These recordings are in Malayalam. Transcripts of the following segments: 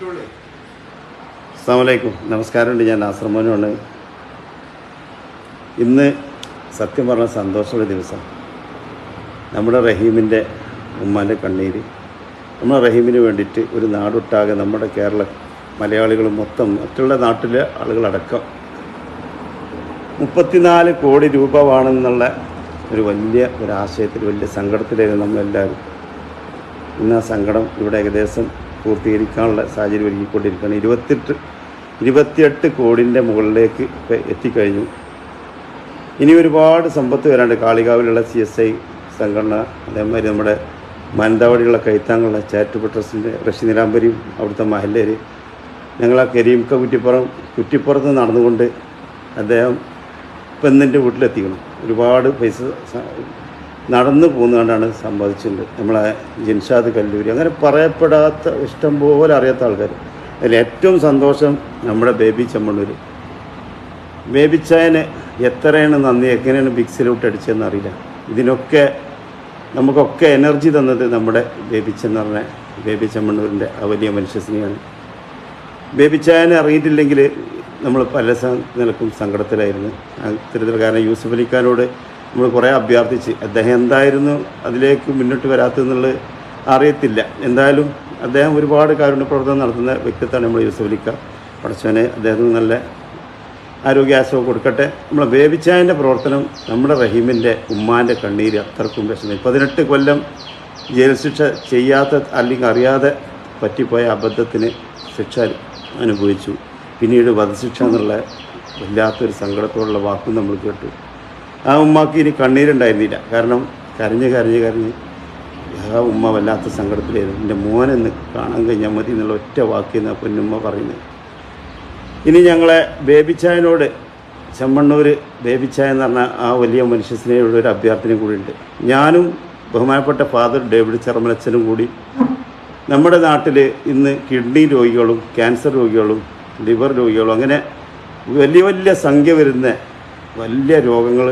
അസ്സാമലൈക്കും നമസ്കാരമുണ്ട്. ഞാൻ ആശ്രമനുമാണ് ഇന്ന് സത്യം പറഞ്ഞ സന്തോഷമുള്ള ദിവസം. നമ്മുടെ റഹീമിന്റെ ഉമ്മാന്റെ കണ്ണീര്. നമ്മുടെ റഹീമിന് വേണ്ടിയിട്ട് ഒരു നാടൊട്ടാകെ നമ്മുടെ കേരള മലയാളികൾ മൊത്തം മറ്റുള്ള നാട്ടിലെ ആളുകളടക്കം മുപ്പത്തിനാല് കോടി രൂപ വേണമെന്നുള്ള ഒരു വലിയ ഒരു ആശയത്തിൽ വലിയ സങ്കടത്തിലായിരുന്നു നമ്മളെല്ലാവരും. ഇന്ന് ആ സങ്കടം ഇവിടെ ഏകദേശം പൂർത്തീകരിക്കാനുള്ള സാഹചര്യം ഒരുക്കിക്കൊണ്ടിരിക്കുകയാണ്. ഇരുപത്തെട്ട് ഇരുപത്തിയെട്ട് കോടിന്റെ മുകളിലേക്ക് എത്തിക്കഴിഞ്ഞു. ഇനി ഒരുപാട് സമ്പത്ത് വരാണ്ട് കാളികാവിലുള്ള സി എസ് ഐ സംഘടന അതേമാതിരി നമ്മുടെ മാനന്തവാടിയുള്ള കൈത്താങ്കുള്ള ചാരിറ്റബിൾ ട്രസ്റ്റിന്റെ റഷി നിലാംബരിയും അവിടുത്തെ മഹല്ലേര് ഞങ്ങൾ ആ കരീംക്ക കുറ്റിപ്പുറം കുറ്റിപ്പുറത്ത് നടന്നുകൊണ്ട് അദ്ദേഹം പെന്നിന്റെ വീട്ടിലെത്തിക്കണം. ഒരുപാട് പൈസ നടന്നു പോകുന്നതുകൊണ്ടാണ് സമ്പാദിച്ചിട്ടുണ്ട് നമ്മളെ ജിൻഷാദ് കല്ലൂരി. അങ്ങനെ പറയപ്പെടാത്ത ഇഷ്ടം പോലെ അറിയാത്ത ആൾക്കാർ അതിൽ ഏറ്റവും സന്തോഷം നമ്മുടെ ബേബി ചെമ്മണ്ണൂർ ബേബിച്ചായന് എത്രയാണ് നന്ദി എങ്ങനെയാണ് ബിഗ് അടിച്ചതെന്ന് അറിയില്ല. ഇതിനൊക്കെ നമുക്കൊക്കെ എനർജി തന്നത് നമ്മുടെ ബേബിച്ചെന്ന് പറഞ്ഞ ബേബി ചെമ്മണ്ണൂരിന്റെ ആ വലിയ മനുഷ്യസ്നേഹമാണ് ബേബിച്ചായനെ അറിയിട്ടില്ലെങ്കിൽ നമ്മൾ പല നിലക്കും സങ്കടത്തിലായിരുന്നു. അത്തരത്തിൽ കാരണം യൂസഫ് നമ്മൾ കുറേ അഭ്യർത്ഥിച്ച് അദ്ദേഹം എന്തായിരുന്നു അതിലേക്ക് മുന്നോട്ട് വരാത്തതെന്നുള്ളത് അറിയത്തില്ല. എന്തായാലും അദ്ദേഹം ഒരുപാട് കാരുണ്യ പ്രവർത്തനം നടത്തുന്ന വ്യക്തിത്വമാണ് നമ്മൾ യൂസഫ് അലിക്ക പഠിച്ചവനെ അദ്ദേഹത്തിന് നല്ല ആരോഗ്യാശ്രമം കൊടുക്കട്ടെ. നമ്മളെ വേവിച്ചായന്റെ പ്രവർത്തനം നമ്മുടെ റഹീമിന്റെ ഉമ്മാന്റെ കണ്ണീര് അത്രക്കും വിഷമം. പതിനെട്ട് കൊല്ലം ജയിൽ ശിക്ഷ ചെയ്യാത്ത അല്ലെങ്കിൽ അറിയാതെ പറ്റിപ്പോയ അബദ്ധത്തിന് ശിക്ഷ അനുഭവിച്ചു. പിന്നീട് വധശിക്ഷ എന്നുള്ള വല്ലാത്തൊരു സങ്കടത്തോടുള്ള വാക്കും നമ്മൾ കേട്ടു. ആ ഉമ്മാക്ക് ഇനി കണ്ണീരുണ്ടായിരുന്നില്ല. കാരണം കരഞ്ഞ് കരഞ്ഞ് കരഞ്ഞ് ആ ഉമ്മ വല്ലാത്ത സങ്കടത്തിലായിരുന്നു. എന്റെ മോനെന്ന് കാണാൻ കഴിഞ്ഞാൽ മതി എന്നുള്ള ഒറ്റ വാക്കിന്ന് ആ പൊന്നുമ്മ പറയുന്നത്. ഇനി ഞങ്ങളെ ബേബിച്ചായനോട് ചെമ്മണ്ണൂർ ബേബിച്ചായ എന്ന് പറഞ്ഞ ആ വലിയ മനുഷ്യസ്നേഹിയുടെ ഒരു അഭ്യർത്ഥന കൂടി ഉണ്ട്. ഞാനും ബഹുമാനപ്പെട്ട ഫാദർ ഡേവിഡ് ചെറമലച്ചനും കൂടി നമ്മുടെ നാട്ടിൽ ഇന്ന് കിഡ്നി രോഗികളും ക്യാൻസർ രോഗികളും ലിവർ രോഗികളും അങ്ങനെ വലിയ വലിയ സംഖ്യ വരുന്ന വലിയ രോഗങ്ങൾ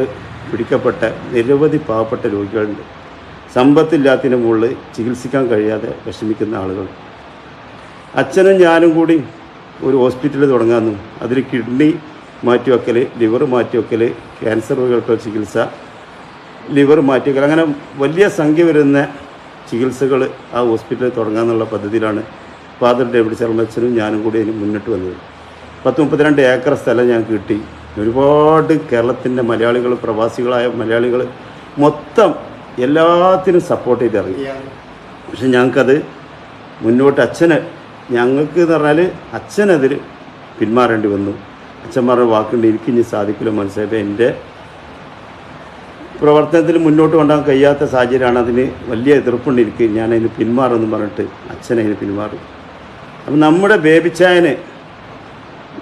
പിടിക്കപ്പെട്ട നിരവധി പാവപ്പെട്ട രോഗികളുണ്ട്. സമ്പത്തില്ലാത്തതിന് മുകളിൽ ചികിത്സിക്കാൻ കഴിയാതെ വിഷമിക്കുന്ന ആളുകൾ. അച്ഛനും ഞാനും കൂടി ഒരു ഹോസ്പിറ്റൽ തുടങ്ങാമെന്നും അതിൽ കിഡ്നി മാറ്റിവെക്കൽ ലിവർ മാറ്റിവെക്കൽ ക്യാൻസർ രോഗികൾക്ക് ചികിത്സ ലിവർ മാറ്റിവെക്കൽ അങ്ങനെ വലിയ സംഖ്യ വരുന്ന ചികിത്സകൾ ആ ഹോസ്പിറ്റലിൽ തുടങ്ങാമെന്നുള്ള പദ്ധതിയിലാണ് ഫാദർ ഡേവിഡ് ശർമ്മ അച്ഛനും ഞാനും കൂടി അതിന് മുന്നിട്ട് വന്നത്. പത്ത് മുപ്പത്തിരണ്ട് ഏക്കർ സ്ഥലം ഞാൻ കിട്ടി. ഒരുപാട് കേരളത്തിന്റെ മലയാളികൾ പ്രവാസികളായ മലയാളികൾ മൊത്തം എല്ലാത്തിനും സപ്പോർട്ട് ചെയ്ത് ഇറങ്ങി പക്ഷെ ഞങ്ങൾക്കത് മുന്നോട്ട് അച്ഛനെ ഞങ്ങൾക്ക് എന്ന് പറഞ്ഞാൽ അച്ഛനതിൽ പിന്മാറേണ്ടി വന്നു. അച്ഛന്മാരുടെ വാക്കുണ്ട് എനിക്ക് ഇനി സാധിക്കില്ല മനസ്സിലായപ്പോൾ എന്റെ പ്രവർത്തനത്തിൽ മുന്നോട്ട് കൊണ്ടുപോകാൻ കഴിയാത്ത സാഹചര്യമാണ് അതിന് വലിയ എതിർപ്പുണ്ട് എനിക്ക്. ഞാൻ അതിന് പിന്മാറുമെന്ന് പറഞ്ഞിട്ട് അച്ഛനതിന് പിന്മാറി. അപ്പം നമ്മുടെ ബേബിച്ചായന്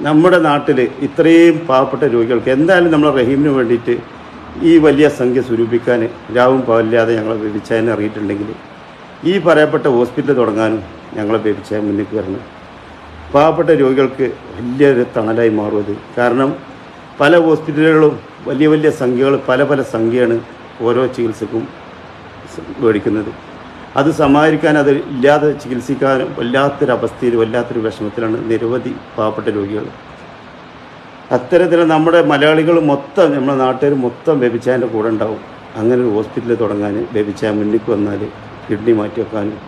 നമ്മുടെ നാട്ടിൽ ഇത്രയും പാവപ്പെട്ട രോഗികൾക്ക് എന്തായാലും നമ്മളെ റഹീമിന് വേണ്ടിയിട്ട് ഈ വലിയ സംഖ്യ സ്വരൂപിക്കാൻ രാവും പാവില്ലാതെ ഞങ്ങളെ ബേബിച്ചായനെ അറിയിട്ടുണ്ടെങ്കിൽ ഈ പറയപ്പെട്ട ഹോസ്പിറ്റൽ തുടങ്ങാനും ഞങ്ങളെ ബേബിച്ചായ മുന്നിൽ വരണം പാവപ്പെട്ട രോഗികൾക്ക് വലിയൊരു തണലായി മാറും കാരണം പല ഹോസ്പിറ്റലുകളും വലിയ വലിയ സംഖ്യകൾ പല പല സംഖ്യയാണ് ഓരോ ചികിത്സക്കും മേടിക്കുന്നത് അത് സമാഹരിക്കാൻ അത് ഇല്ലാതെ ചികിത്സിക്കാനും വല്ലാത്തൊരവസ്ഥയിൽ വല്ലാത്തൊരു വിഷമത്തിലാണ് നിരവധി പാവപ്പെട്ട രോഗികൾ. അത്തരത്തിൽ നമ്മുടെ മലയാളികൾ മൊത്തം നമ്മുടെ നാട്ടുകാർ മൊത്തം വ്യഭിച്ചാന്റെ കൂടെ ഉണ്ടാവും. അങ്ങനെ ഒരു ഹോസ്പിറ്റൽ തുടങ്ങാൻ വ്യഭിച്ചാൽ മുന്നിലേക്ക് വന്നാൽ കിഡ്നി മാറ്റി വെക്കാനും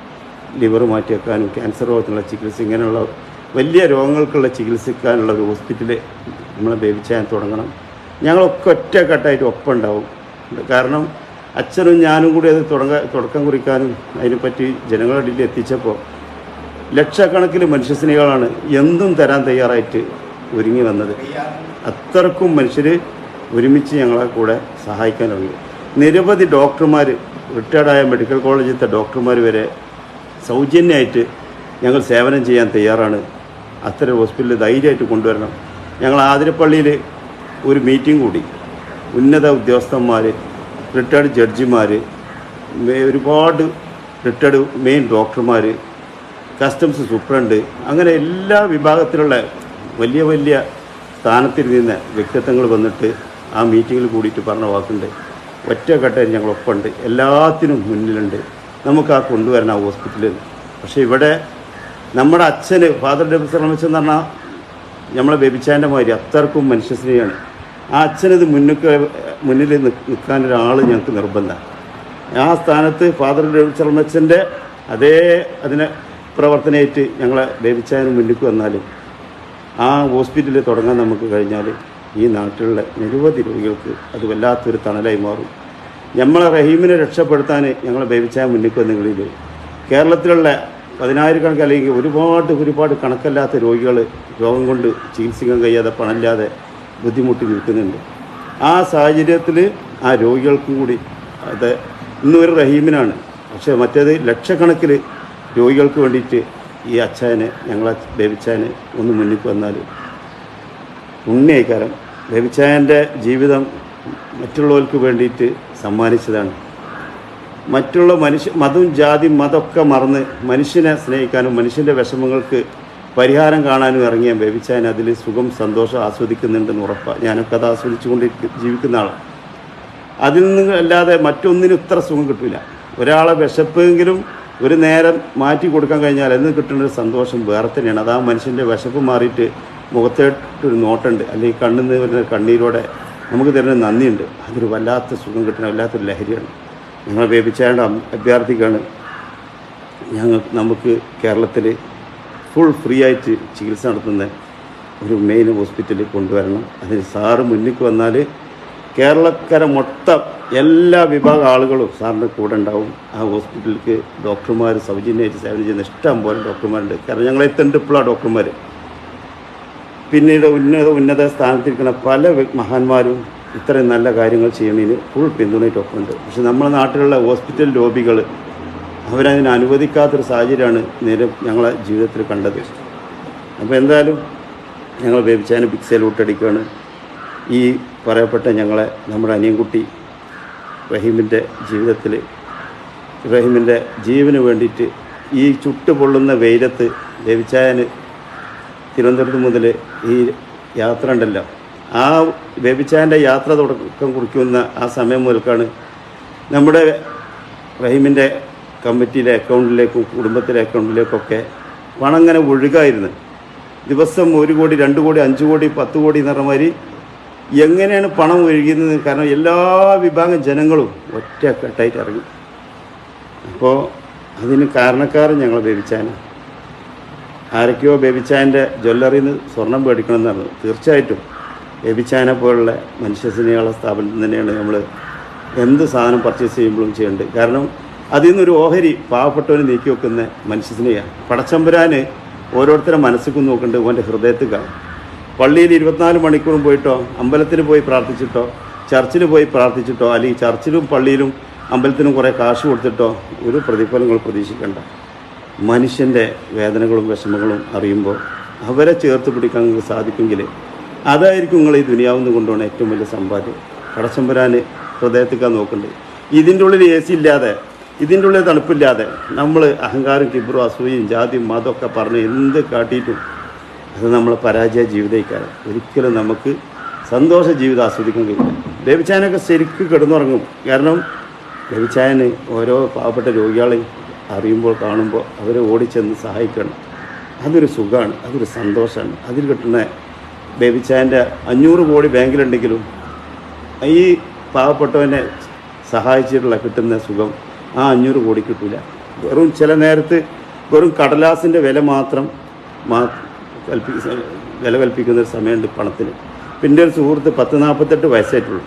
ലിവർ മാറ്റി വെക്കാനും ക്യാൻസർ രോഗത്തിനുള്ള ചികിത്സ ഇങ്ങനെയുള്ള വലിയ രോഗങ്ങൾക്കുള്ള ചികിത്സിക്കാനുള്ള ഒരു ഹോസ്പിറ്റൽ നമ്മളെ വേവിച്ചാൻ തുടങ്ങണം. ഞങ്ങളൊക്കെ ഒറ്റക്കെട്ടായിട്ട് ഒപ്പം ഉണ്ടാവും. കാരണം അച്ഛനും ഞാനും കൂടി അത് തുടങ്ങ തുടക്കം കുറിക്കാനും അതിനെപ്പറ്റി ജനങ്ങളുടെ ഇടയിൽ എത്തിച്ചപ്പോൾ ലക്ഷക്കണക്കിന് മനുഷ്യസ്നേഹികളാണ് എന്തും തരാൻ തയ്യാറായിട്ട് ഒരുങ്ങി വന്നത്. അത്രക്കും മനുഷ്യർ ഒരുമിച്ച് ഞങ്ങളെ കൂടെ സഹായിക്കാൻ തുടങ്ങി. നിരവധി ഡോക്ടർമാർ റിട്ടയർഡായ മെഡിക്കൽ കോളേജിലത്തെ ഡോക്ടർമാർ വരെ സൗജന്യമായിട്ട് ഞങ്ങൾ സേവനം ചെയ്യാൻ തയ്യാറാണ്. അത്തരം ഹോസ്പിറ്റലിൽ ധൈര്യമായിട്ട് കൊണ്ടുവരണം. ഞങ്ങൾ ആതിരപ്പള്ളിയിൽ ഒരു മീറ്റിംഗ് കൂടി. ഉന്നത ഉദ്യോഗസ്ഥന്മാർ റിട്ടയർഡ് ജഡ്ജിമാർ ഒരുപാട് റിട്ടയർഡ് മെയിൻ ഡോക്ടർമാർ കസ്റ്റംസ് സൂപ്രണ്ട് അങ്ങനെ എല്ലാ വിഭാഗത്തിലുള്ള വലിയ വലിയ സ്ഥാനത്തിൽ നിന്ന് വ്യക്തിത്വങ്ങൾ വന്നിട്ട് ആ മീറ്റിങ്ങിൽ കൂടിയിട്ട് പറഞ്ഞ വാക്കുണ്ട്. ഒറ്റക്കെട്ടായി ഞങ്ങളൊപ്പമുണ്ട് എല്ലാത്തിനും മുന്നിലുണ്ട്. നമുക്ക് ആ കൊണ്ടുവരണം ആ ഹോസ്പിറ്റലിൽ. പക്ഷേ ഇവിടെ നമ്മുടെ അച്ഛന് ഫാദർ ഡെബിസ് എന്ന് പറഞ്ഞാൽ നമ്മളെ ബേബിച്ചാന്റെ മാതിരി അത്രക്കും മനുഷ്യസ്നേഹിയാണ് ആ അച്ഛനത് മുന്നിക്ക് മുന്നിൽ നിൽക്കാൻ ഒരാൾ ഞങ്ങൾക്ക് നിർബന്ധമാണ്. ആ സ്ഥാനത്ത് ഫാദർ ഡേവിഡ് ശർമ്മച്ചന്റെ അതേ അതിനെ പ്രവർത്തനമായിട്ട് ഞങ്ങളെ ലഭിച്ചതിന് മുന്നിലേക്ക് വന്നാലും ആ ഹോസ്പിറ്റലിൽ തുടങ്ങാൻ നമുക്ക് കഴിഞ്ഞാൽ ഈ നാട്ടിലുള്ള നിരവധി രോഗികൾക്ക് അത് വല്ലാത്തൊരു തണലായി മാറും. നമ്മളെ റഹീമിനെ രക്ഷപ്പെടുത്താൻ ഞങ്ങളെ ബേബിച്ചായ മുന്നിലേക്ക് വന്നെങ്കിൽ കേരളത്തിലുള്ള പതിനായിരക്കണക്ക് അല്ലെങ്കിൽ ഒരുപാട് ഒരുപാട് കണക്കല്ലാത്ത രോഗികൾ രോഗം കൊണ്ട് ചികിത്സിക്കാൻ കഴിയാതെ പണമില്ലാതെ ബുദ്ധിമുട്ടി നിൽക്കുന്നുണ്ട്. ആ സാഹചര്യത്തിൽ ആ രോഗികൾക്കും കൂടി അത് ഇന്നൊരു റഹീമിനാണ്. പക്ഷേ മറ്റേത് ലക്ഷക്കണക്കിന് രോഗികൾക്ക് വേണ്ടിയിട്ട് ഈ അച്ഛനെ ഞങ്ങളെ ബേബിച്ചായന് ഒന്ന് മുന്നിൽ വന്നാൽ ഉണ്ണിയായിക്കാരം ബേബിച്ചായന്റെ ജീവിതം മറ്റുള്ളവർക്ക് വേണ്ടിയിട്ട് സമ്മാനിച്ചതാണ്. മറ്റുള്ള മനുഷ്യ മതവും ജാതി മതമൊക്കെ മറന്ന് മനുഷ്യനെ സ്നേഹിക്കാനും മനുഷ്യന്റെ വിഷമങ്ങൾക്ക് പരിഹാരം കാണാനും ഇറങ്ങിയ വ്യഭിച്ചാൻ അതിൽ സുഖം സന്തോഷം ആസ്വദിക്കുന്നുണ്ടെന്ന് ഉറപ്പാണ് ഞാനൊക്കെ അത് ആസ്വദിച്ചുകൊണ്ട് ജീവിക്കുന്ന ആളാണ് അതിൽ നിന്ന് അല്ലാതെ മറ്റൊന്നിനും ഇത്ര സുഖം കിട്ടില്ല ഒരാളെ വിശപ്പെങ്കിലും ഒരു നേരം മാറ്റി കൊടുക്കാൻ കഴിഞ്ഞാൽ എന്ന് കിട്ടുന്ന ഒരു സന്തോഷം വേറെ തന്നെയാണ്. അത് ആ മനുഷ്യന്റെ വിശപ്പ് മാറിയിട്ട് മുഖത്തേട്ടൊരു നോട്ടുണ്ട്. അല്ലെങ്കിൽ കണ്ണിൽ നിന്ന് വരുന്ന കണ്ണീരോടെ നമുക്ക് തരുന്ന നന്ദിയുണ്ട്. അതൊരു വല്ലാത്ത സുഖം കിട്ടുന്ന വല്ലാത്തൊരു ലഹരിയാണ്. ഞങ്ങൾ ബേബിച്ചായുടെ അഭ്യർത്ഥിക്കാണ് ഞങ്ങൾ നമുക്ക് കേരളത്തിൽ ഫുൾ ഫ്രീ ആയിട്ട് ചികിത്സ നടത്തുന്ന ഒരു മെയിൻ ഹോസ്പിറ്റലിൽ കൊണ്ടുവരണം. അതിന് സാറ് മുന്നിക്ക് വന്നാൽ കേരളക്കര മൊത്തം എല്ലാ വിഭാഗം ആളുകളും സാറിന്റെ കൂടെ ഉണ്ടാവും. ആ ഹോസ്പിറ്റലിലേക്ക് ഡോക്ടർമാർ സൗജന്യമായിട്ട് സേവനം ചെയ്യുന്ന ഇഷ്ടം പോലെ ഡോക്ടർമാരുണ്ട് കാരണം ഞങ്ങളെ ഇപ്പോഴാണ് ഡോക്ടർമാർ പിന്നീട് ഉന്നത ഉന്നത സ്ഥാനത്തിരിക്കുന്ന പല മഹാന്മാരും ഇത്രയും നല്ല കാര്യങ്ങൾ ചെയ്യുന്നതിന് ഫുൾ പിന്തുണയിട്ടൊക്കെ ഉണ്ട്. പക്ഷെ നമ്മുടെ നാട്ടിലുള്ള ഹോസ്പിറ്റൽ ലോബികൾ അവരതിന് അനുവദിക്കാത്തൊരു സാഹചര്യമാണ് നേരെ ഞങ്ങളെ ജീവിതത്തിൽ കണ്ടത്. അപ്പോൾ എന്തായാലും ഞങ്ങൾ ബേബിച്ചാന് പിക്സയിൽ വിട്ടടിക്കുകയാണ് ഈ പറയപ്പെട്ട ഞങ്ങളെ നമ്മുടെ അനിയൻകുട്ടി റഹീമിന്റെ ജീവിതത്തിൽ റഹീമിന്റെ ജീവന് വേണ്ടിയിട്ട് ഈ ചുട്ടുപൊള്ളുന്ന വെയിലത്ത് ബേബിച്ചായന് തിരുവനന്തപുരത്ത് മുതൽ ഈ യാത്ര ഉണ്ടല്ലോ. ആ ബേബിച്ചായന്റെ യാത്ര തുടക്കം കുറിക്കുന്ന ആ സമയം മുതൽക്കാണ് നമ്മുടെ റഹീമിന്റെ കമ്മിറ്റിയിലെ അക്കൗണ്ടിലേക്കും കുടുംബത്തിലെ അക്കൗണ്ടിലേക്കൊക്കെ പണം അങ്ങനെ ഒഴുകായിരുന്നു. ദിവസം ഒരു കോടി രണ്ട് കോടി അഞ്ച് കോടി പത്ത് കോടി എന്ന് പറഞ്ഞ മാതിരി എങ്ങനെയാണ് പണം ഒഴുകുന്നത് കാരണം എല്ലാ വിഭാഗം ജനങ്ങളും ഒറ്റക്കെട്ടായിട്ട് ഇറങ്ങി. അപ്പോൾ അതിന് കാരണക്കാരൻ ഞങ്ങൾ ബേബിച്ചാൻ ആരൊക്കെയോ ബേബിച്ചാന്റെ ജ്വല്ലറിയിൽ നിന്ന് സ്വർണം മേടിക്കണം എന്നാണ്. തീർച്ചയായിട്ടും ബേബിച്ചാനെ പോലുള്ള മനുഷ്യസ്നേഹമുള്ള സ്ഥാപനത്തിൽ തന്നെയാണ് നമ്മൾ എന്ത് സാധനം പർച്ചേസ് ചെയ്യുമ്പോഴും ചെയ്യേണ്ടത്. കാരണം അതിൽ നിന്നൊരു ഓഹരി പാവപ്പെട്ടവന് നീക്കി വെക്കുന്ന മനുഷ്യസ്നേഹമാണ് പടച്ചമ്പുരാന് ഓരോരുത്തരെ മനസ്സിൽ നോക്കേണ്ടത് ഓന്റെ ഹൃദയത്തിൽ കാണും. പള്ളിയിൽ ഇരുപത്തിനാല് മണിക്കൂറും പോയിട്ടോ അമ്പലത്തിൽ പോയി പ്രാർത്ഥിച്ചിട്ടോ ചർച്ചിൽ പോയി പ്രാർത്ഥിച്ചിട്ടോ അല്ലെങ്കിൽ ചർച്ചിലും പള്ളിയിലും അമ്പലത്തിനും കുറേ കാശ് കൊടുത്തിട്ടോ ഒരു പ്രതിഫലങ്ങൾ പ്രതീക്ഷിക്കേണ്ട. മനുഷ്യന്റെ വേദനകളും വിഷമങ്ങളും അറിയുമ്പോൾ അവരെ ചേർത്ത് പിടിക്കാൻ നിങ്ങൾക്ക് സാധിക്കുമെങ്കിൽ അതായിരിക്കും നിങ്ങൾ ഈ ദുനിയാവുന്ന കൊണ്ടുപോകുന്ന ഏറ്റവും വലിയ സമ്പാദ്യം. കടച്ചമ്പരാൻ ഹൃദയത്തിക്കാൻ നോക്കുന്നുണ്ട് ഇതിന്റെ ഉള്ളിൽ എ സി ഇല്ലാതെ ഇതിന്റെ ഉള്ളിൽ തണുപ്പില്ലാതെ നമ്മൾ അഹങ്കാരം കിബറും അസൂയയും ജാതിയും മതമൊക്കെ പറഞ്ഞ് എന്ത് കാട്ടിയിട്ടും അത് നമ്മൾ പരാജയ ജീവിതക്കാരൻ ഒരിക്കലും നമുക്ക് സന്തോഷ ജീവിതം ആസ്വദിക്കാൻ കഴിയില്ല. ബേബിച്ചായനൊക്കെ ശരിക്കും കിടന്നുറങ്ങും. കാരണം ബേബിച്ചായന് ഓരോ പാവപ്പെട്ട രോഗികളെയും അറിയുമ്പോൾ കാണുമ്പോൾ അവരെ ഓടിച്ചെന്ന് സഹായിക്കണം. അതൊരു സുഖമാണ് അതൊരു സന്തോഷമാണ്. അതിൽ കിട്ടുന്ന ബേബിച്ചായന്റെ അഞ്ഞൂറ് കോടി ബാങ്കിലുണ്ടെങ്കിലും ഈ പാവപ്പെട്ടവനെ സഹായിച്ചിട്ടുള്ള കിട്ടുന്ന സുഖം ആ അഞ്ഞൂറ് കോടി കിട്ടില്ല വെറും ചില നേരത്ത് വെറും കടലാസിന്റെ വില മാത്രം മാ കൽപ്പി വില കൽപ്പിക്കുന്ന ഒരു സമയമുണ്ട് പണത്തിന്. പിന്നെ ഒരു സുഹൃത്ത് പത്ത് നാൽപ്പത്തെട്ട് വയസ്സായിട്ടുള്ളൂ.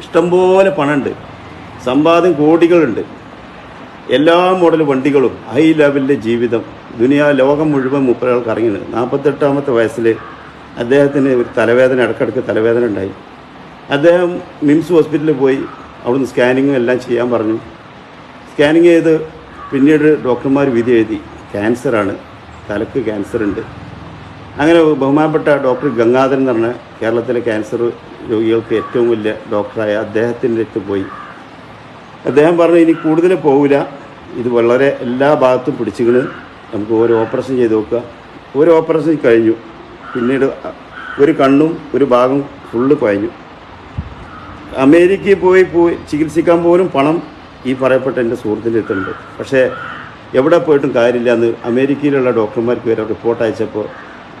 ഇഷ്ടംപോലെ പണമുണ്ട്. സമ്പാദ്യം കോടികളുണ്ട്. എല്ലാ മോഡൽ വണ്ടികളും ഹൈ ലെവലിലെ ജീവിതം. ദുനിയാ ലോകം മുഴുവൻ മുപ്പതുകൾക്ക് ഇറങ്ങിയത് നാൽപ്പത്തെട്ടാമത്തെ വയസ്സിൽ അദ്ദേഹത്തിന് ഒരു തലവേദന ഇടയ്ക്കിടയ്ക്ക് തലവേദന ഉണ്ടായി. അദ്ദേഹം മിംസ് ഹോസ്പിറ്റലിൽ പോയി അവിടുന്ന് സ്കാനിങ്ങും എല്ലാം ചെയ്യാൻ പറഞ്ഞു. സ്കാനിങ് ചെയ്ത് പിന്നീട് ഡോക്ടർമാർ വിധി എഴുതി. ക്യാൻസറാണ്. തലക്ക് ക്യാൻസർ ഉണ്ട് അങ്ങനെ ബഹുമാനപ്പെട്ട ഡോക്ടർ ഗംഗാധരൻ എന്ന് പറഞ്ഞ കേരളത്തിലെ ക്യാൻസർ രോഗികൾക്ക് ഏറ്റവും വലിയ ഡോക്ടറായ അദ്ദേഹത്തിന്റെ അടുത്ത് പോയി. അദ്ദേഹം പറഞ്ഞു ഇനി കൂടുതൽ പോവില്ല. ഇത് വളരെ എല്ലാ ഭാഗത്തും പിടിച്ചിക്കണ് നമുക്ക് ഒരു ഓപ്പറേഷൻ ചെയ്ത് നോക്കുക ഒരു ഓപ്പറേഷൻ കഴിഞ്ഞു. പിന്നീട് ഒരു കണ്ണും ഒരു ഭാഗം ഫുള്ള് കുഴഞ്ഞു. അമേരിക്കയിൽ പോയി പോയി ചികിത്സിക്കാൻ പോലും പണം ഈ പറയപ്പെട്ട എന്റെ സുഹൃത്തിന്റെ പക്ഷേ എവിടെ പോയിട്ടും കാര്യമില്ല. എന്ന് അമേരിക്കയിലുള്ള ഡോക്ടർമാർക്ക് വരെ റിപ്പോർട്ട് അയച്ചപ്പോൾ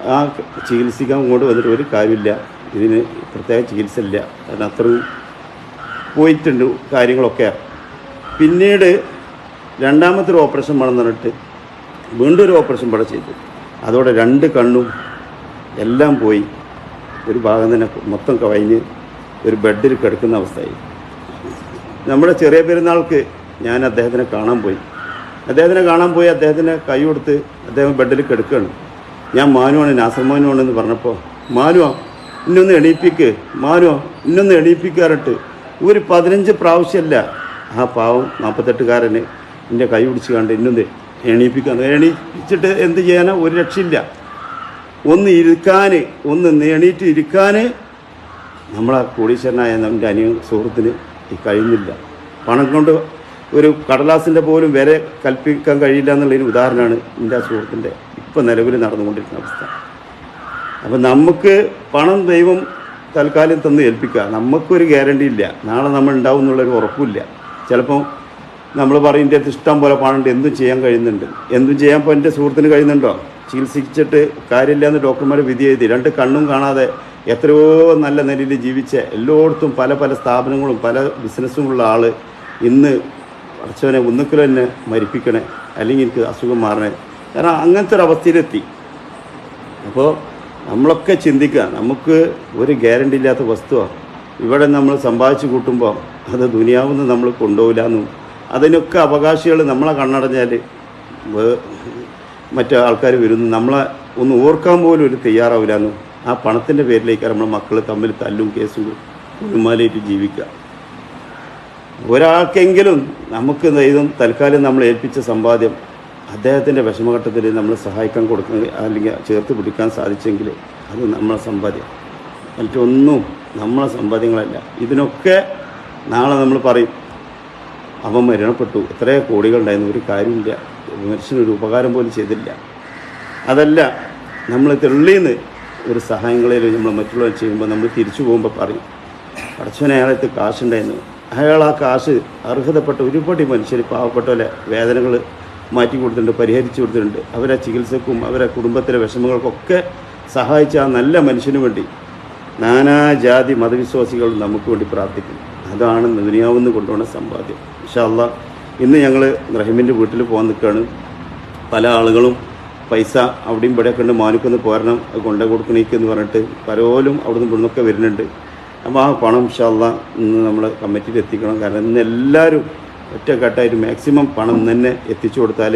ആ ചികിത്സിക്കാൻ കൊണ്ട് വന്നിട്ട് ഒരു കാര്യമില്ല. ഇതിന് പ്രത്യേക ചികിത്സ ഇല്ല. കാരണം അത്രയും പോയിട്ടുണ്ട് കാര്യങ്ങളൊക്കെ. പിന്നീട് രണ്ടാമത്തെ ഓപ്പറേഷൻ വേണമെന്ന് പറഞ്ഞിട്ട് വീണ്ടും ഒരു ഓപ്പറേഷൻ പട ചെയ്തു. അതോടെ രണ്ട് കണ്ണും എല്ലാം പോയി. ഒരു ഭാഗം തന്നെ മൊത്തം കവഞ്ഞ് ഒരു ബെഡിൽ കിടക്കുന്ന അവസ്ഥയായി. നമ്മുടെ ചെറിയ പെരുന്നാൾക്ക് ഞാൻ അദ്ദേഹത്തിനെ കാണാൻ പോയി. അദ്ദേഹത്തിനെ കാണാൻ പോയി അദ്ദേഹത്തിന്റെ കൈ കൊടുത്ത് അദ്ദേഹം ബെഡിൽ കിടക്കുകയാണ്. ഞാൻ മാനുവാണ് നാസർ മാനുവാണ് എന്ന് പറഞ്ഞപ്പോൾ മാനുവാ ഇന്നൊന്ന് എണീപ്പിക്ക് മാനുവാ ഇന്നൊന്ന് എണീപ്പിക്കാറിട്ട് ഒരു പതിനഞ്ച് പ്രാവശ്യമല്ല ആ പാവം നാൽപ്പത്തെട്ടുകാരന് എന്റെ കൈ പിടിച്ച് കണ്ട് ഇന്നൊന്ന് എണീപ്പിക്കാൻ എണീപ്പിച്ചിട്ട് എന്ത് ചെയ്യാനോ? ഒരു രക്ഷയില്ല. ഒന്ന് ഇരിക്കാൻ ഒന്ന് എണീറ്റ് ഇരിക്കാൻ നമ്മളെ കോടീശ്വരനായ നമ്മുടെ അനിയ സുഹൃത്തിന് ഈ കഴിഞ്ഞില്ല. പണം കൊണ്ട് ഒരു കടലാസിന്റെ പോലും വില കൽപ്പിക്കാൻ കഴിയില്ല എന്നുള്ളതിന് ഉദാഹരണമാണ് ഇന്ത്യ സുഹൃത്തിന്റെ ഇപ്പം നിലവിൽ നടന്നുകൊണ്ടിരിക്കുന്ന അവസ്ഥ. അപ്പം നമുക്ക് പണം ദൈവം തൽക്കാലം തന്ന് ഏൽപ്പിക്കുക. നമുക്കൊരു ഗ്യാരണ്ടി ഇല്ല. നാളെ നമ്മൾ ഉണ്ടാവും എന്നുള്ളൊരു ഉറപ്പില്ല ചിലപ്പം നമ്മൾ പറയും അടുത്ത് ഇഷ്ടം പോലെ പണമുണ്ട് എന്തും ചെയ്യാൻ കഴിയുന്നുണ്ട്. എന്തും ചെയ്യാൻ ഇപ്പോൾ എന്റെ സുഹൃത്തിന് കഴിയുന്നുണ്ടോ? ചികിത്സിച്ചിട്ട് കാര്യമില്ല എന്ന് ഡോക്ടർമാർ വിധി എഴുതി. രണ്ട് കണ്ണും കാണാതെ എത്രയോ നല്ല നിലയിൽ ജീവിച്ച എല്ലായിടത്തും പല പല സ്ഥാപനങ്ങളും പല ബിസിനസ്സും ഉള്ള ആൾ ഇന്ന് അടച്ചവനെ ഒന്നുക്കിൽ തന്നെ മരിപ്പിക്കണേ അല്ലെങ്കിൽ എനിക്ക് അസുഖം മാറണേ. കാരണം അങ്ങനത്തെ ഒരു അവസ്ഥയിലെത്തി. അപ്പോൾ നമ്മളൊക്കെ ചിന്തിക്കുക നമുക്ക് ഒരു ഗ്യാരണ്ടി ഇല്ലാത്ത വസ്തുവാണ് ഇവിടെ നമ്മൾ സമ്പാദിച്ചു കൂട്ടുമ്പോൾ അത് ദുനിയാവുന്ന നമ്മൾ കൊണ്ടുപോകില്ല എന്നും. അതിനൊക്കെ അവകാശികൾ നമ്മളെ കണ്ണടഞ്ഞാൽ മറ്റു ആൾക്കാർ വരുന്നു. നമ്മളെ ഒന്ന് ഓർക്കാൻ പോലും ഒരു തയ്യാറാവില്ല എന്നും. ആ പണത്തിന്റെ പേരിലേക്ക് നമ്മുടെ മക്കൾ തമ്മിൽ തല്ലും കേസും കുടുംബാലായിട്ട് ജീവിക്കുക. ഒരാൾക്കെങ്കിലും നമുക്ക് ഇതും തൽക്കാലം നമ്മൾ ഏൽപ്പിച്ച സമ്പാദ്യം അദ്ദേഹത്തിന്റെ വിഷമഘട്ടത്തിൽ നമ്മൾ സഹായിക്കാൻ കൊടുക്കുക അല്ലെങ്കിൽ ചേർത്ത് പിടിക്കാൻ സാധിച്ചെങ്കിൽ അത് നമ്മളെ സമ്പാദ്യം. മറ്റൊന്നും നമ്മളെ സമ്പാദ്യങ്ങളല്ല. ഇതിനൊക്കെ നാളെ നമ്മൾ പറയും അവൻ മരണപ്പെട്ടു. എത്രയോ കോടികളുണ്ടായിരുന്നു ഒരു കാര്യമില്ല മനുഷ്യനൊരു ഉപകാരം പോലും ചെയ്തില്ല. അതല്ല നമ്മൾ തെള്ളിന്ന് ഒരു സഹായങ്ങളിൽ നമ്മൾ മറ്റുള്ളവർ ചെയ്യുമ്പോൾ നമ്മൾ തിരിച്ചു പോകുമ്പോൾ പറയും അടച്ചവന് അയാളത്ത് കാശുണ്ടായിരുന്നു. അയാൾ ആ കാശ് അർഹതപ്പെട്ട ഒരുപാട് മനുഷ്യർ പാവപ്പെട്ടവരെ വേദനകൾ മാറ്റി കൊടുത്തിട്ടുണ്ട് പരിഹരിച്ചു കൊടുത്തിട്ടുണ്ട്. അവരെ ചികിത്സക്കും അവരെ കുടുംബത്തിലെ വിഷമങ്ങൾക്കൊക്കെ സഹായിച്ച ആ നല്ല മനുഷ്യന് വേണ്ടി നാനാജാതി മതവിശ്വാസികൾ നമുക്ക് വേണ്ടി പ്രാർത്ഥിക്കും അതാണ് ദുനിയാവെന്ന് കൊണ്ടുപോകുന്ന സമ്പാദ്യം. ഇൻഷാല്ല ഇന്ന് ഞങ്ങൾ റഹീമിന്റെ വീട്ടിൽ പോകാൻ നിൽക്കുകയാണ് പല ആളുകളും പൈസ അവിടെയും ഇവിടെ കണ്ട് മാനിക്കൊന്ന് പോരണം. അത് കൊണ്ടു കൊടുക്കണേക്ക് എന്ന് പറഞ്ഞിട്ട് പലരും അവിടുന്ന് ഇവിടുന്നൊക്കെ വരുന്നുണ്ട്. അപ്പോൾ ആ പണം ഇൻഷാല്ല ഇന്ന് നമ്മൾ കമ്മിറ്റിയിൽ എത്തിക്കണം. കാരണം ഇന്ന് എല്ലാവരും ഒറ്റക്കെട്ടായിട്ട് മാക്സിമം പണം തന്നെ എത്തിച്ചു കൊടുത്താൽ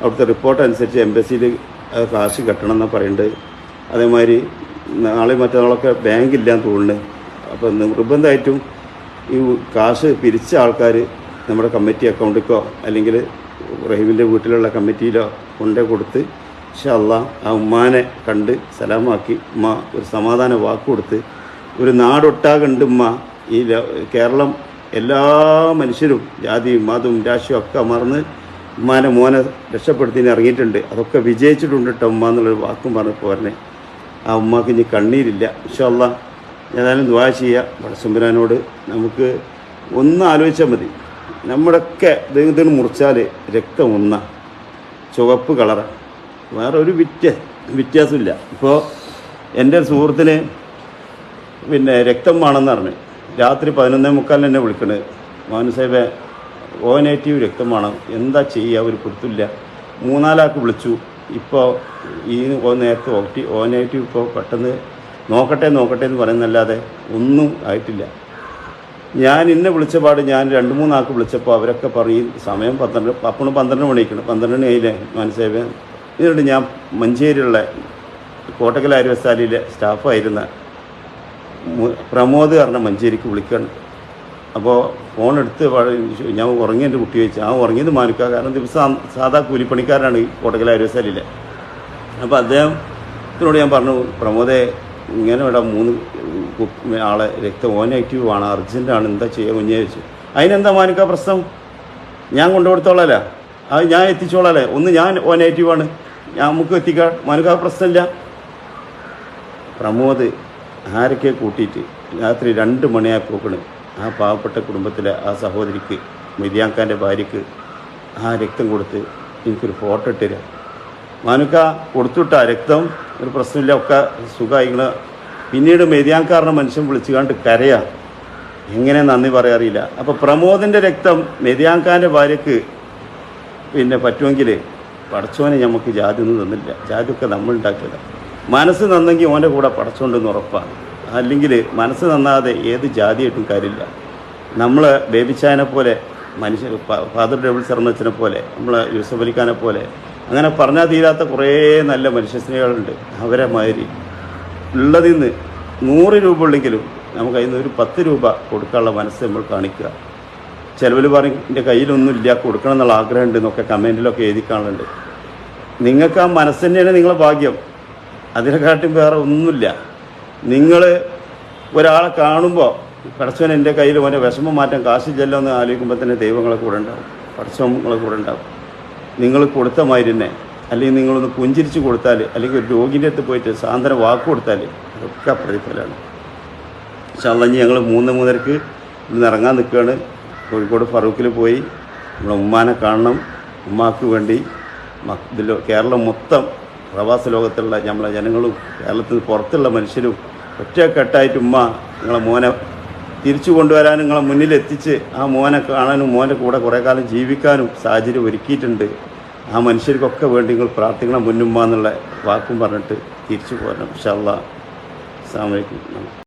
അവിടുത്തെ റിപ്പോർട്ട് അനുസരിച്ച് എംബസിയിൽ കാശ് കെട്ടണം എന്നാണ് പറയുന്നത് അതേമാതിരി നാളെ മറ്റന്നാളൊക്കെ ബാങ്കില്ലാന്ന് തോന്നുന്നു അപ്പോൾ നിർബന്ധമായിട്ടും ഈ കാശ് പിരിച്ച ആൾക്കാർ നമ്മുടെ കമ്മിറ്റി അക്കൗണ്ടിക്കോ അല്ലെങ്കിൽ റഹീമിന്റെ വീട്ടിലുള്ള കമ്മിറ്റിയിലോ കൊണ്ടേ കൊടുത്ത് ഇൻഷാല്ല ആ ഉമ്മാനെ കണ്ട് സലാമാക്കി ഉമ്മ ഒരു സമാധാന വാക്ക് കൊടുത്ത് ഒരു നാടൊട്ടാകണ്ട് ഉമ്മ ഈ കേരളം എല്ലാ മനുഷ്യരും ജാതിയും മതവും രാശിയും ഒക്കെ മറന്ന് ഉമ്മാനെ മോനെ രക്ഷപ്പെടുത്തിന് ഇറങ്ങിയിട്ടുണ്ട്. അതൊക്കെ വിജയിച്ചിട്ടുണ്ട് കേട്ടോ ഉമ്മ എന്നുള്ളൊരു വാക്കും പറഞ്ഞ് പോരനെ ആ ഉമ്മാക്ക് ഇനി കണ്ണീരില്ല. ഇൻഷാല്ല ഏതായാലും ദ്വാ ചെയ്യുക പടച്ചമ്പുരാനോട് നമുക്ക് ഒന്ന് ആലോചിച്ചാൽ മതി. നമ്മുടെയൊക്കെ ദൈവത്തിന് മുറിച്ചാൽ രക്തം ഒന്ന ചുവപ്പ് കളറാണ് വേറെ ഒരു വ്യത്യ വ്യത്യാസമില്ല. ഇപ്പോൾ എന്റെ സുഹൃത്തിന് പിന്നെ രക്തം വേണമെന്ന് പറഞ്ഞു. രാത്രി പതിനൊന്നേ മുക്കാലിന് എന്നെ വിളിക്കണത് മാനുസാഹിബെ ഓ നെഗറ്റീവ് രക്തം വേണം. എന്താ ചെയ്യുക? ഒരു കൊടുത്തില്ല മൂന്നാലാൾക്ക് വിളിച്ചു. ഇപ്പോൾ ഈ നേരത്തെ ഓക്ടി ഓ നെഗറ്റീവ് ഇപ്പോൾ പെട്ടെന്ന് നോക്കട്ടെ നോക്കട്ടെ എന്ന് പറയുന്നല്ലാതെ ഒന്നും ആയിട്ടില്ല. ഞാൻ ഇന്നെ വിളിച്ച പാട് ഞാൻ രണ്ട് മൂന്നാൾക്ക് വിളിച്ചപ്പോൾ അവരൊക്കെ പറയും സമയം പന്ത്രണ്ട് അപ്പണ് പന്ത്രണ്ട് മണിക്കണം പന്ത്രണ്ട് മണിയായില്ലേ മനസ്സേവ എന്നിട്ട് ഞാൻ മഞ്ചേരിയുള്ള കോട്ടക്കൽ ആര്യവസ്ഥാലിയിലെ സ്റ്റാഫായിരുന്ന പ്രമോദ് പറഞ്ഞ മഞ്ചേരിക്ക് വിളിക്കുകയാണ്. അപ്പോൾ ഫോൺ എടുത്ത് ഞാൻ ഉറങ്ങിയ എന്റെ കുട്ടി വെച്ച് ആ ഉറങ്ങിയത് മാനിക്കുക കാരണം ദിവസം സാധാ കൂലിപ്പണിക്കാരനാണ് ഈ കോട്ടക്കൽ ആര്യവസ്ഥാലിയിലെ അപ്പോൾ അദ്ദേഹത്തിനോട് ഞാൻ പറഞ്ഞു പ്രമോദേ ഇങ്ങനെ ഇവിടെ മൂന്ന് ആളെ രക്തം ഓ നെഗറ്റീവ് ആണ് അർജന്റാണ് എന്താ ചെയ്യുക കുഞ്ഞെ? വെച്ച് അതിനെന്താ മാനിക്ക പ്രശ്നം? ഞാൻ കൊണ്ടുകൊടുത്തോളാലേ അത് ഞാൻ എത്തിച്ചോളാലേ ഒന്ന് ഞാൻ ഓ നെഗറ്റീവ് ആണ്. ഞാൻ നമുക്ക് എത്തിക്കാം. മനുക പ്രശ്നമില്ല. പ്രമോദ് ആരൊക്കെ കൂട്ടിയിട്ട് രാത്രി രണ്ട് മണിയാക്കോക്കണ് ആ പാവപ്പെട്ട കുടുംബത്തിലെ ആ സഹോദരിക്ക് മിതിയാക്കാന്റെ ഭാര്യയ്ക്ക് ആ രക്തം കൊടുത്ത് എനിക്കൊരു ഫോട്ടോ ഇട്ടുതരാം മാനുക്ക കൊടുത്തുവിട്ട രക്തം ഒരു പ്രശ്നമില്ല ഒക്കെ സുഖമായിക്കണ പിന്നീട് മെതിയാൻകാരനെ മനുഷ്യൻ വിളിച്ചു കണ്ട് കരയാ. എങ്ങനെ നന്ദി പറയാറിയില്ല അപ്പോൾ പ്രമോദിന്റെ രക്തം മെതിയാൻകാരന്റെ ഭാര്യക്ക് പിന്നെ പറ്റുമെങ്കിൽ പടച്ചോനെ നമുക്ക് ജാതി ഒന്നും തന്നില്ല. ജാതിയൊക്കെ നമ്മൾ ഉണ്ടാക്കിയതാണ് മനസ്സ് നന്നെങ്കിൽ ഓന്റെ കൂടെ പടച്ചോണ്ടെന്ന് ഉറപ്പാണ്. അല്ലെങ്കിൽ മനസ്സ് നന്നാതെ ഏത് ജാതിയായിട്ടും കാര്യമില്ല. നമ്മൾ ബേബിച്ചായനെ പോലെ മനുഷ്യർ ഫാദർ ഡബിൾ സർമച്ചനെ പോലെ നമ്മൾ യൂസഫ് അലിഖാനെ പോലെ അങ്ങനെ പറഞ്ഞാൽ തീരാത്ത കുറേ നല്ല മനുഷ്യസ്നേഹികളുണ്ട്. അവരെ മാതിരി. ഉള്ളതിൽ നിന്ന് നൂറ് രൂപ ഉള്ളെങ്കിലും നമുക്ക് അതിൽ നിന്ന് ഒരു പത്ത് രൂപ കൊടുക്കാനുള്ള മനസ്സ് നമ്മൾ കാണിക്കുക. ചിലവർ പറയും എന്റെ കയ്യിലൊന്നും ഇല്ല കൊടുക്കണം എന്നുള്ള ആഗ്രഹമുണ്ട് എന്നൊക്കെ കമന്റിലൊക്കെ എഴുതി കാണുന്നുണ്ട് നിങ്ങൾക്ക് ആ മനസ്സ് തന്നെയാണ് നിങ്ങളെ ഭാഗ്യം. അതിനെക്കാട്ടും വേറെ ഒന്നുമില്ല. നിങ്ങൾ ഒരാളെ കാണുമ്പോൾ പടച്ചവൻ എന്റെ കയ്യിൽ ഓന്റെ വിഷമം മാറ്റാൻ കാശില്ലല്ലോ എന്ന് ആലോചിക്കുമ്പോൾ തന്നെ ദൈവങ്ങളെ കൂടെ ഉണ്ടാവും. പടച്ചവൻ കൂടെ ഉണ്ടാവും. നിങ്ങൾ കൊടുത്ത മാതിരി തന്നെ. അല്ലെങ്കിൽ നിങ്ങളൊന്ന് പുഞ്ചിരിച്ച് കൊടുത്താൽ അല്ലെങ്കിൽ ഒരു രോഗിന്റെ അടുത്ത് പോയിട്ട് സാന്ത്വന വാക്ക് കൊടുത്താൽ അതൊക്കെ പ്രതിഫലമാണ്. ഇൻഷാല്ല ഞങ്ങൾ മൂന്ന് മൂന്നരക്ക് ഇന്ന് ഇറങ്ങാൻ നിൽക്കുകയാണ്. കോഴിക്കോട് ഫറൂഖിൽ പോയി നമ്മുടെ ഉമ്മാനെ കാണണം. ഉമ്മാക്ക് വേണ്ടി ഇതിൽ കേരളം മൊത്തം പ്രവാസ ലോകത്തുള്ള നമ്മളെ ജനങ്ങളും കേരളത്തിൽ പുറത്തുള്ള മനുഷ്യരും ഒറ്റക്കെട്ടായിട്ട് ഉമ്മ നിങ്ങളെ മോനെ തിരിച്ചു കൊണ്ടുവരാനും നിങ്ങളെ മുന്നിൽ എത്തിച്ച് ആ മോനെ കാണാനും മോനെ കൂടെ കുറേ കാലം ജീവിക്കാനും സാഹചര്യം ഒരുക്കിയിട്ടുണ്ട്. ആ മനുഷ്യർക്കൊക്കെ വേണ്ടി നിങ്ങൾ പ്രാർത്ഥിക്കണം മുന്നുമ്മ എന്നുള്ള വാക്കും പറഞ്ഞിട്ട് തിരിച്ചു പോരണം. ഇൻഷാ അല്ലാ അസ്സാം വലൈക്കും